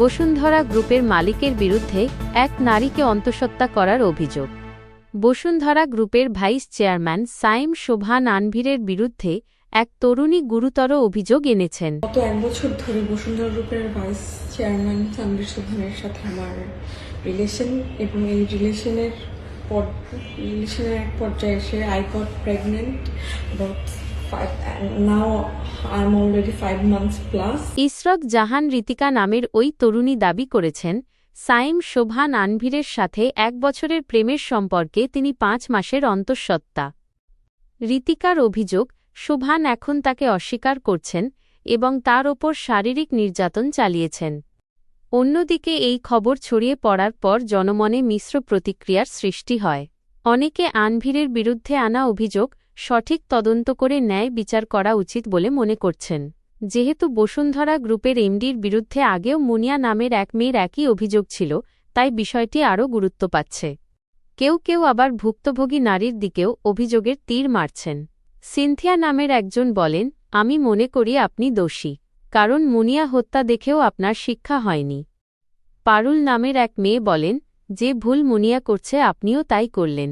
বসুন্ধরা গ্রুপের মালিকের বিরুদ্ধে এক নারীকে অন্তঃসত্ত্বা করার অভিযোগ। বসুন্ধরা গ্রুপের ভাইস চেয়ারম্যান সাইম শোভান আনভিরের বিরুদ্ধে এক তরুণী গুরুতর অভিযোগ এনেছেন। গত এক বছর ধরে বসুন্ধরা গ্রুপের ভাইস চেয়ারম্যান তানভীর সুধানের সাথে আমার রিলেশন এবং এই রিলেশনের রিলেশনের এক পর্যায়ে এসে I got pregnant plus Israt Jahan Ritika নামের ওই তরুণী দাবি করেছেন, সাইম শোভান আনভিরের সাথে এক বছরের প্রেমের সম্পর্কে তিনি পাঁচ মাসের অন্তঃসত্ত্বা। রীতিকার অভিযোগ, শোভান এখন তাকে অস্বীকার করছেন এবং তার ওপর শারীরিক নির্যাতন চালিয়েছেন। অন্যদিকে এই খবর ছড়িয়ে পড়ার পর জনমনে মিশ্র প্রতিক্রিয়ার সৃষ্টি হয়। অনেকে আনভীরের বিরুদ্ধে আনা অভিযোগ সঠিক তদন্ত করে ন্যায় বিচার করা উচিত বলে মনে করছেন। যেহেতু বসুন্ধরা গ্রুপের এমডির বিরুদ্ধে আগেও মুনিয়া নামের এক মেয়ের একই অভিযোগ ছিল, তাই বিষয়টি আরও গুরুত্ব পাচ্ছে। কেউ কেউ আবার ভুক্তভোগী নারীর দিকেও অভিযোগের তীর মারছেন। সিনথিয়া নামের একজন বলেন, আমি মনে করি আপনি দোষী, কারণ মুনিয়া হত্যা দেখেও আপনার শিক্ষা হয়নি। পারুল নামের এক মেয়ে বলেন, যে ভুল মুনিয়া করছে আপনিও তাই করলেন।